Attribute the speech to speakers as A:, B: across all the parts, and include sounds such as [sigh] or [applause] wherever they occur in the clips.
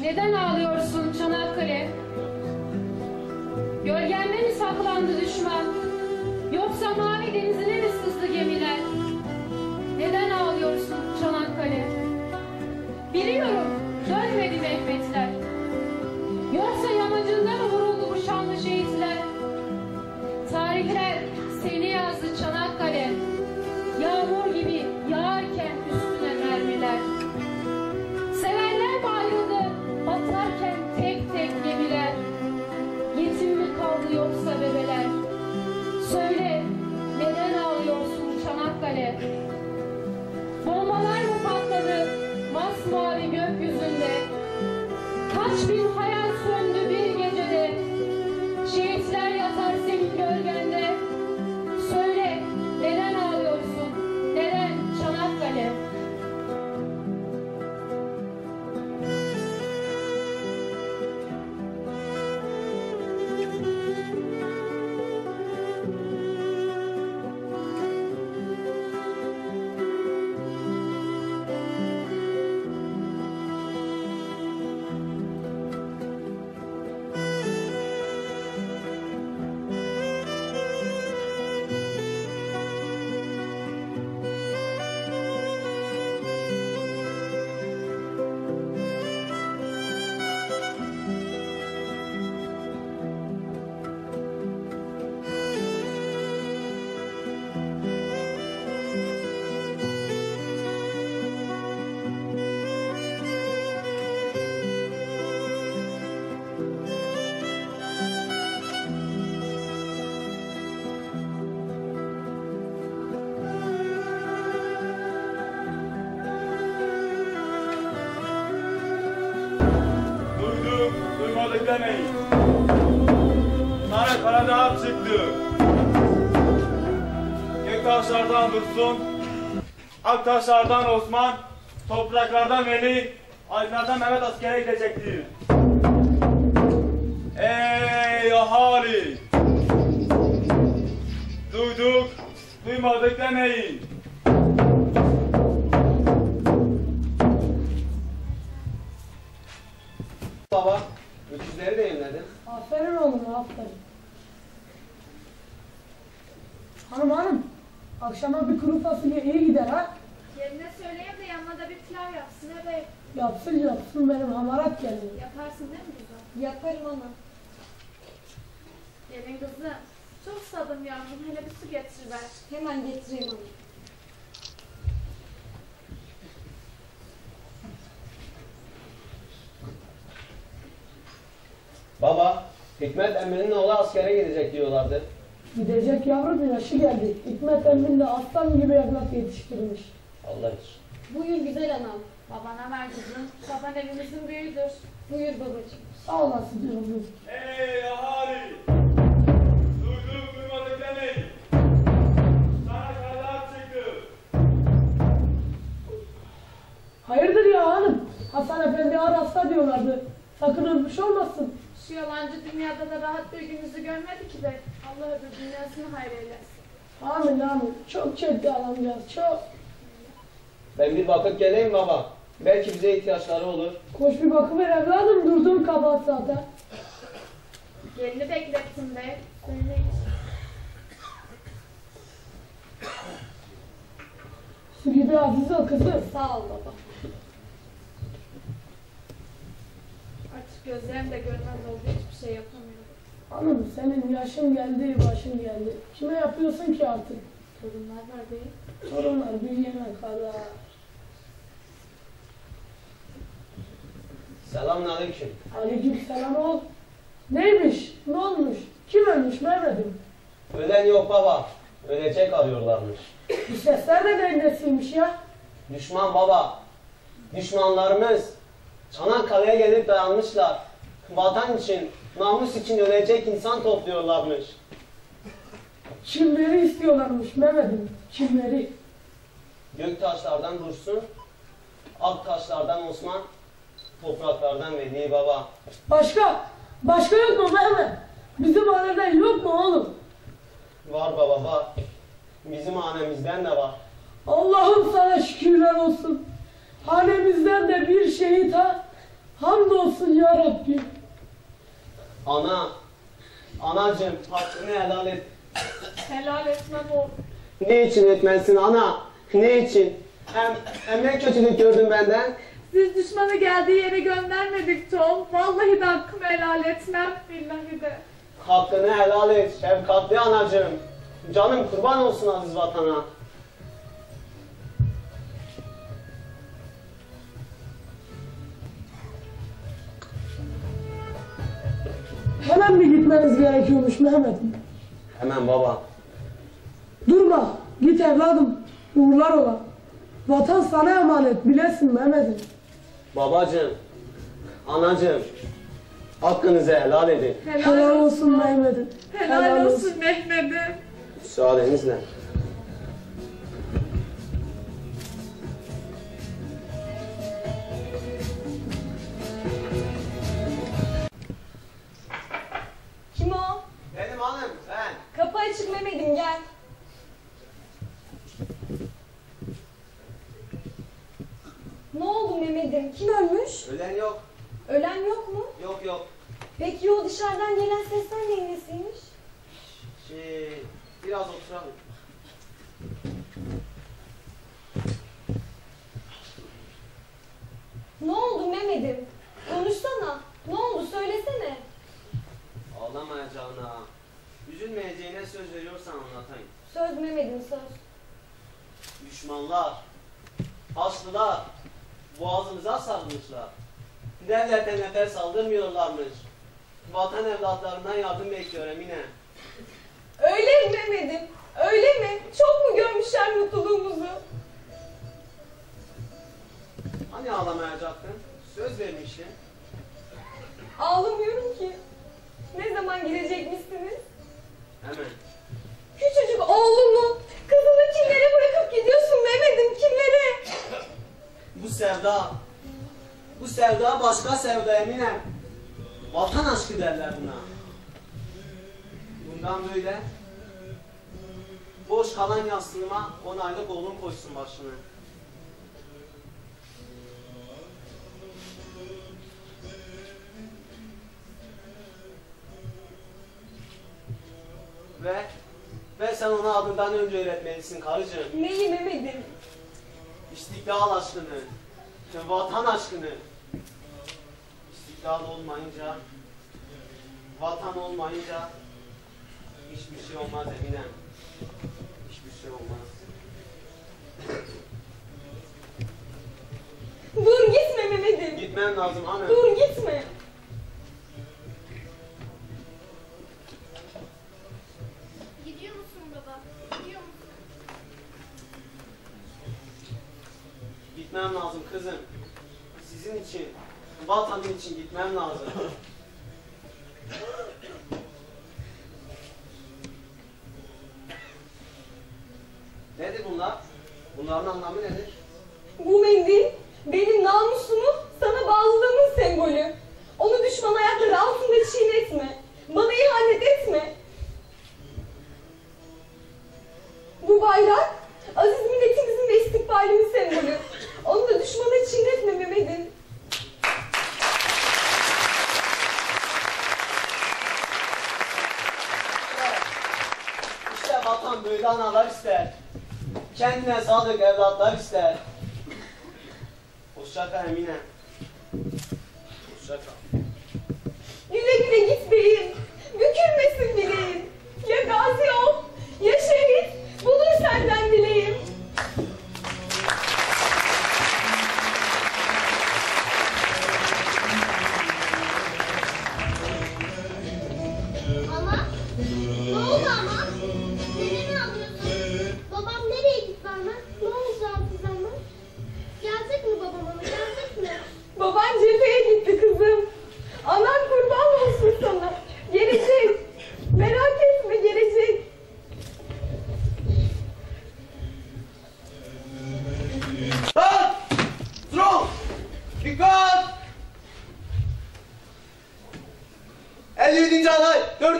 A: Neden ağlıyorsun Çanakkale? Gölgende mi saklandı düşman? Yoksa mavi denizine mi sızdı gemiler? Neden ağlıyorsun Çanakkale? Biliyorum dönmedi Mehmetler. Yoksa yamacında mı vuruldu bu şanlı şehitler?
B: Duymadık demeyin. Sana Karadağ çıktı. Göktaşlardan Dursun, Aktaşlardan Osman, topraklardan Veli, Alplerden Mehmet askere gidecektir. Ey ahali! Duyduk, duymadık demeyin.
C: Baba, öküzleri de yemledin.
D: Aferin oğlum aferin. Hanım hanım. Akşama bir kuru fasulye iyi gider ha.
E: Yerine söyleyeyim de yanına da bir pilav yapsın evet.
D: Yapsın yapsın benim hamarat geldi.
E: Yaparsın değil mi kızım?
F: Yaparım ana.
E: Gelin kızım. Çok susadım yavrum. Hele bir su getir ver.
F: Hemen getireyim ana.
C: Baba, Hikmet Emre'nin oğlu askere gidecek diyorlardı.
D: Gidecek yavru bir yaşı geldi. Hikmet emmin de aslan gibi evlat yetiştirmiş.
C: Allah için.
F: Buyur güzel anam.
E: Babana ver kızım. Baban evimizin büyüğüdür.
F: Buyur babacığım.
D: Sağ olasın diyorum.
B: Ey ahali! Duyduk, duymadık demeyin. Sana Karadağ çıktı.
D: Hayırdır ya hanım? Hasan Efendi arasta diyorlardı. Sakın ölmüş olmasın.
E: Şu yalancı dünyada da rahat bir gününüzü görmedi ki be. Allah öbür dünyasını hayır eylesin.
D: Amin amin. Çok ciddi alacağız çok.
C: Ben bir bakıp geleyim baba. Belki bize ihtiyaçları olur.
D: Koş bir bakıver evladım durduğun kabahat zaten.
E: Gelini beklettin be. Söyle
D: gibi aziz ol kızım.
F: Sağ ol baba.
E: Gözlerim de görmez oldu. Hiçbir şey yapamıyorum.
D: Hanım senin yaşın geldi, başın geldi. Kime yapıyorsun ki artık?
E: Torunlar var be.
D: Torunlar büyüyene kadar.
C: Selamünaleyküm.
D: Aleyküm selam ol. Neymiş? Ne olmuş? Kim ölmüş Mehmet'im?
C: Ölen yok baba. Ölecek arıyorlarmış.
D: Bu sesler de neyin nesiymiş ya?
C: Düşman baba. Düşmanlarımız Çanakkale'ye gelip dayanmışlar. Vatan için, namus için ölecek insan topluyorlarmış.
D: Kimleri istiyorlarmış Mehmet'im? Kimleri?
C: Göktaşlardan Dursun, Aktaşlardan Osman, topraklardan Veli Baba.
D: Başka? Başka yok mu Mehmet? Bizim aileden yok mu oğlum?
C: Var baba var. Bizim hanemizden de var.
D: Allah'ım sana şükürler olsun. Hanemizden de bir şehit ha. Hamdolsun
G: ya Rabbi.
C: Ana, anacığım hakkını helal et.
E: Helal etmem oğlum.
C: Ne için etmezsin ana? Ne için? Hem, hem ne kötülük gördün benden?
E: Siz düşmanı geldiği yere göndermedik Tom. Vallahi de hakkımı helal etmem. Billahi de.
C: Hakkını helal et şefkatli anacığım. Canım kurban olsun aziz vatana.
G: Hemen mi gitmeniz gerekiyormuş Mehmet'im?
C: Hemen baba.
G: Durma, git evladım. Uğurlar ola. Vatan sana emanet, bilesin Mehmet'im.
C: Babacığım, anacığım. Hakkınızı helal edin.
G: Helal olsun Mehmet'im.
E: Helal olsun Mehmet'im.
C: Müsaadenizle. Boğazımıza sarmışlar. Devlete nefes aldırmıyorlarmış. Vatan evlatlarından yardım bekliyor Emine.
F: Öyle mi Mehmet'im? Öyle mi? Çok mu görmüşler mutluluğumuzu?
C: Hani ağlamayacaktın? Söz vermiştin.
F: Ağlamıyorum ki. Ne zaman gidecekmişsiniz?
C: Hemen. Başka sevda Emine. Vatan aşkı derler buna. Bundan böyle boş kalan yastığıma on aylık oğlum koysun başını. Ve ve sen ona adından önce öğretmelisin karıcığım.
F: Neyi Mehmet'im?
C: İstiklal aşkını, vatan aşkını. İstiklal olmayınca, vatan olmayınca hiçbir şey olmaz Eminem. Hiçbir şey olmaz.
F: Dur gitme Mehmet'im.
C: Gitmem lazım hanım.
F: Dur gitme.
E: Gidiyor musun baba? Gidiyor musun?
C: Gitmem lazım kızım. Sizin için, vatanım için gitmem lazım. [laughs] Nedir bunlar? Bunların anlamı nedir?
F: Bu mendil benim namusumu sana bağlılığımın sembolü. Onu düşman ayakları altında çiğnetme. Bana ihanet etme. Bu bayrak aziz milletimizin ve istikbalimin sembolü. Onu da düşmana çiğnetme Mehmet'im.
C: İşte vatan böyle analar ister. Kendine sadık evlatlar ister. Hoşça kal Emine. Hoşça kal.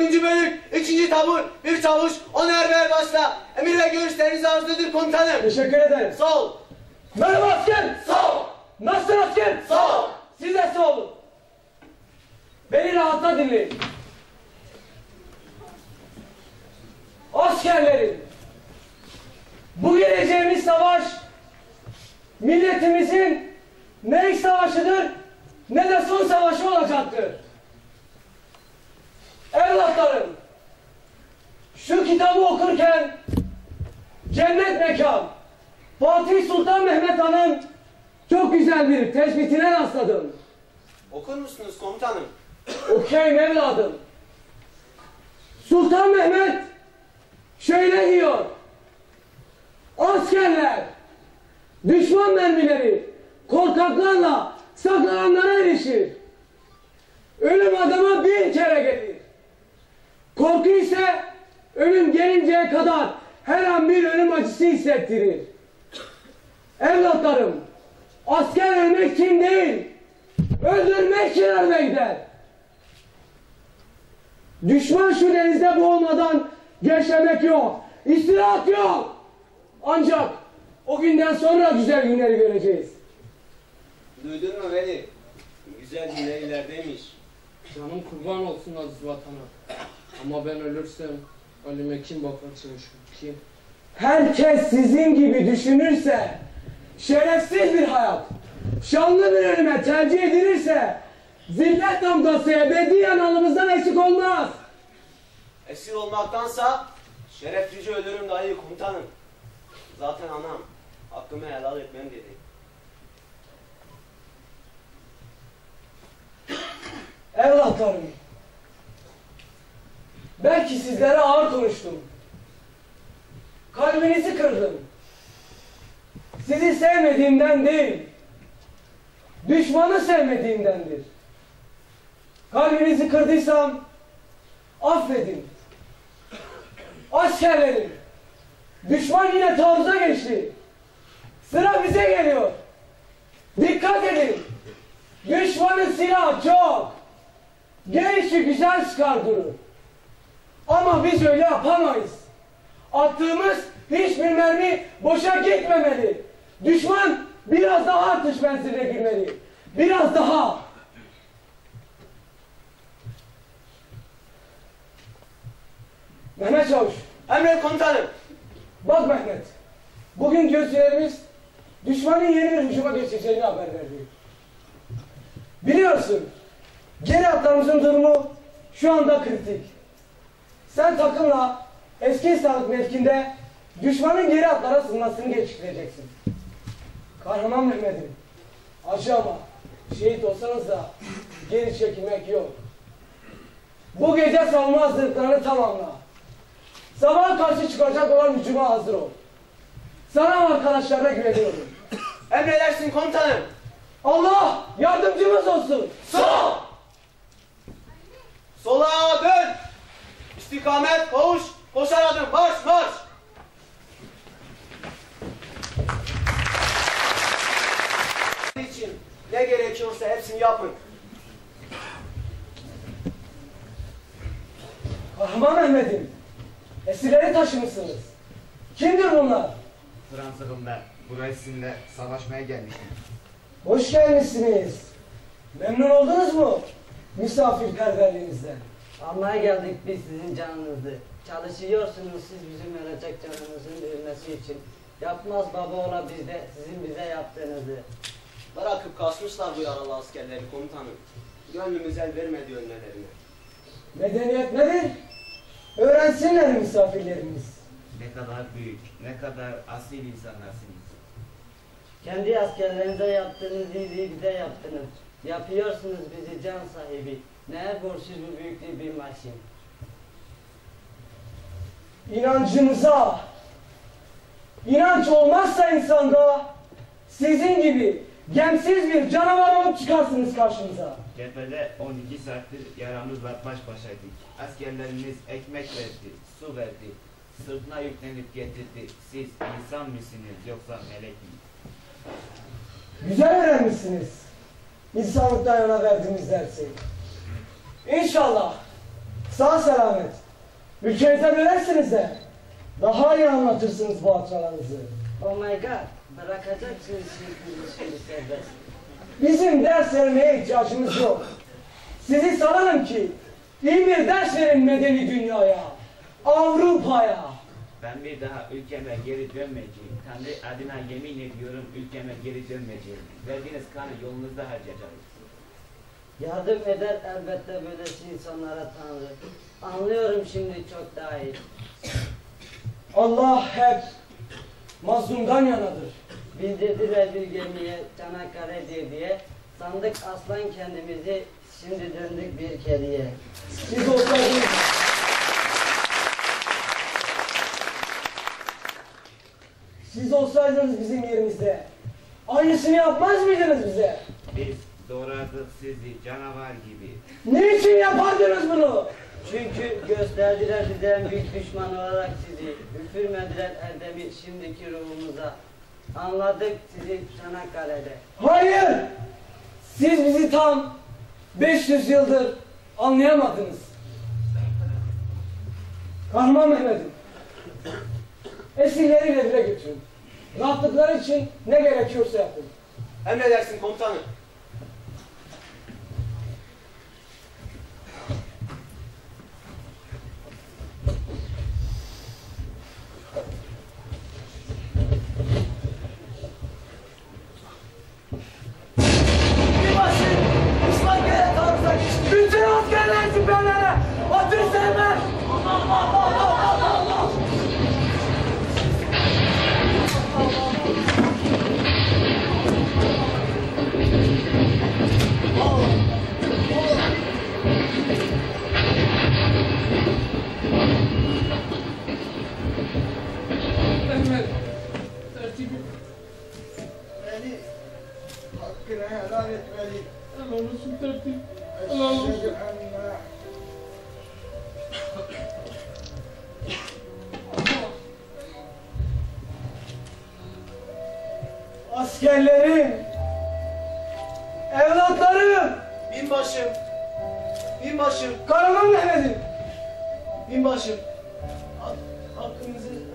C: 4. bölük, 2. tabur, bir çavuş, 10 erber başla. Emir ve görüşlerinizi arzudur komutanım.
G: Teşekkür ederim.
C: Sol,
G: Merhaba asker.
C: sol,
G: Nasılsın asker?
C: sol.
G: Siz de sağ olun. rahatla dinleyin. Askerlerim, bu geleceğimiz savaş milletimizin ne ilk savaşıdır ne de son savaşı olacaktır. Evlatlarım, şu kitabı okurken Cennet Mekan, Fatih Sultan Mehmet Han'ın çok güzel bir tespitine rastladım.
C: Okur musunuz komutanım?
G: Okuyayım evladım. Sultan Mehmet şöyle diyor. Askerler, düşman mermileri korkaklarla saklananlara erişir. Ölüm adama bir kere gelir. Korku ise ölüm gelinceye kadar her an bir ölüm acısı hissettirir. Evlatlarım, asker ölmek için değil, öldürmek için gider. Düşman şu denizde boğulmadan gevşemek yok. İstirahat yok. Ancak o günden sonra güzel günleri göreceğiz.
C: Duydun mu Veli? Güzel günler ilerideymiş.
H: Canım kurban olsun aziz vatana. Ama ben ölürsem ölüme kim bakar çavuşum? Kim?
G: Herkes sizin gibi düşünürse, şerefsiz bir hayat, şanlı bir ölüme tercih edilirse, zillet damgası ebediyen alnımızdan eksik olmaz.
C: Esir olmaktansa şereflice ölürüm daha iyi komutanım. Zaten anam hakkımı helal etmem dedi.
G: Evlatlarım, belki sizlere ağır konuştum. Kalbinizi kırdım. Sizi sevmediğimden değil, düşmanı sevmediğimdendir. Kalbinizi kırdıysam affedin. Askerlerim, düşman yine taarruza geçti. Sıra bize geliyor. Dikkat edin. Düşmanın silahı çok. Gelişi güzel çıkar durur. Ama biz öyle yapamayız. Attığımız hiçbir mermi boşa gitmemeli. Düşman biraz daha atış menziline girmeli. Biraz daha. Mehmet Çavuş,
C: Emret komutanım.
G: bak Mehmet. Bugün gözlerimiz düşmanın yeni bir hücuma geçeceğini haber verdi. Biliyorsun, geri hatlarımızın durumu şu anda kritik. Sen takımla eski sağlık mevkinde düşmanın geri hatlara sığınmasını geçireceksin. Kahraman Mehmet'im, acı ama şehit olsanız da geri çekilmek yok. Bu gece savunma hazırlıklarını tamamla. Sabah karşı çıkacak olan hücuma hazır ol. Sana ve arkadaşlarına güveniyorum.
C: Emredersin komutanım.
G: Allah yardımcımız olsun.
C: Sol! Sola dön! İstikamet, koş! Koşar adım, marş marş! için ne gerekiyorsa hepsini yapın.
G: Kahraman Mehmet'im. Esirleri taşımışsınız. Kimdir bunlar?
I: Fransızım ben. Buraya sizinle savaşmaya gelmiştim.
G: Hoş gelmişsiniz. Memnun oldunuz mu? Misafirperverliğinizden.
J: Almaya geldik biz sizin canınızı. Çalışıyorsunuz siz bizim verecek canınızın ölmesi için. Yapmaz baba ola bizde sizin bize yaptığınızı.
C: Bırakıp kaçmışlar bu yaralı askerleri komutanım. Gönlümüz el vermedi ölmelerine.
G: Medeniyet nedir? Öğrensinler misafirlerimiz.
I: Ne kadar büyük, ne kadar asil insanlarsınız.
J: Kendi askerlerinize yaptığınız iyiliği bize yaptınız. Yapıyorsunuz bizi can sahibi. Neye borçsuz bu büyüklüğü bir maşin.
G: İnancımıza, inanç olmazsa insanda sizin gibi gemsiz bir canavar olup çıkarsınız karşımıza.
I: Cephede 12 saattir yaramızla baş başaydık. Askerlerimiz ekmek verdi, su verdi. Sırtına yüklenip getirdi. Siz insan mısınız yoksa melek mi?
G: Güzel öğrenmişsiniz. İnsanlıktan yana verdiğiniz dersi. İnşallah sağ selamet ülkenize dönersiniz de daha iyi anlatırsınız bu hatıralarınızı.
J: Oh my god. Bırakacaksınız şimdi serbest.
G: Bizim ders vermeye ihtiyacımız yok. Sizi sararım ki iyi bir ders verin medeni dünyaya, Avrupa'ya.
I: Ben bir daha ülkeme geri dönmeyeceğim. Tanrı adına yemin ediyorum ülkeme geri dönmeyeceğim. Verdiğiniz kanı yolunuzda harcayacağım.
J: Yardım eder elbette böylesi insanlara Tanrı. Anlıyorum şimdi çok daha iyi.
G: Allah hep mazlumdan yanadır.
J: Bildirdiler bir gemiye Çanakkale diye diye. Sandık aslan kendimizi, şimdi döndük bir kediye.
G: Siz olsaydınız... Siz olsaydınız bizim yerimizde. Aynısını yapmaz mıydınız bize?
I: Biz doğradık sizi canavar gibi.
G: Niçin yapardınız bunu?
J: Çünkü gösterdiler bize en büyük düşman olarak sizi. Üfürmediler erdemi şimdiki ruhumuza. Anladık sizi Çanakkale'de.
G: Hayır! Siz bizi tam 500 yıldır anlayamadınız. Kahraman Mehmet'im. Esirleri revire götürün. Rahatlıkları için ne gerekiyorsa yapın.
C: Emredersin komutanım.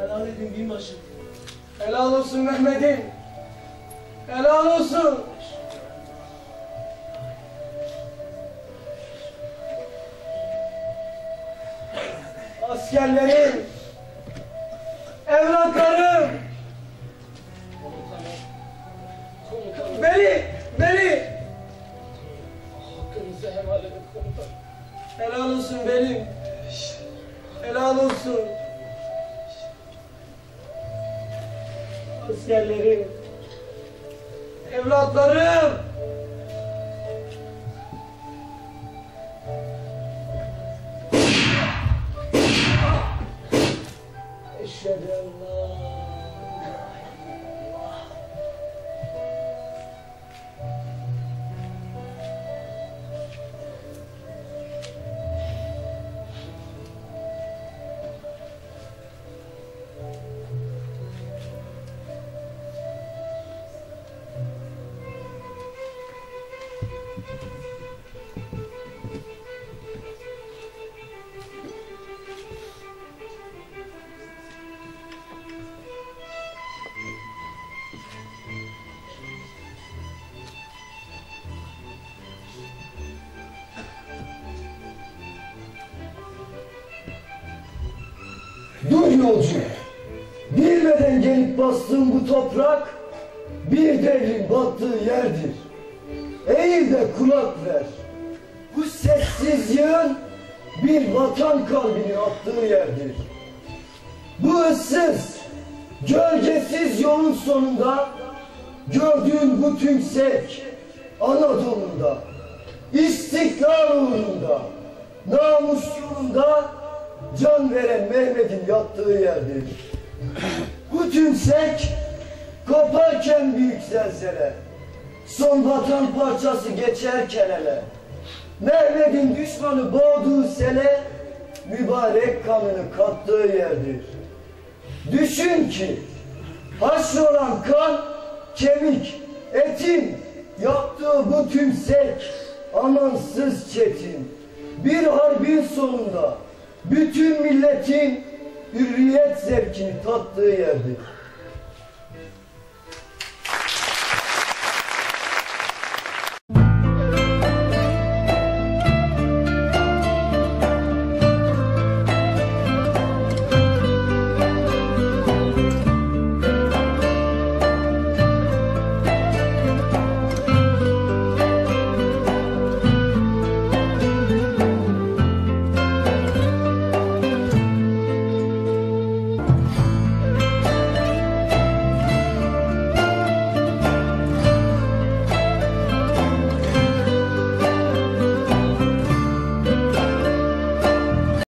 K: Helal
C: edin binbaşım.
G: Helal olsun Mehmet'im. Helal olsun. Askerlerim, evlatlarım, beni, beni.
H: Hakkınızı helal edin komutanım.
G: Helal olsun benim. Helal olsun. Askerlerim, evlatlarım.
L: Yolcu. Bilmeden gelip bastığın bu toprak bir devrin battığı yerdir. Eğil de kulak ver. Bu sessiz yığın bir vatan kalbini attığı yerdir. Bu ıssız, gölgesiz yolun sonunda gördüğün bu tümsek Anadolu'da, istiklal uğrunda, namus yolunda can veren Mehmet'in yattığı yerdir. Bu tümsek koparken büyük zelzele, son vatan parçası geçerken hele, Mehmet'in düşmanı boğduğu sele, mübarek kanını kattığı yerdir. Düşün ki, haşrolan kan, kemik, etin, yaptığı bu tümsek, amansız çetin. Bir harbin sonunda, bütün milletin hürriyet zevkini tattığı yerdir.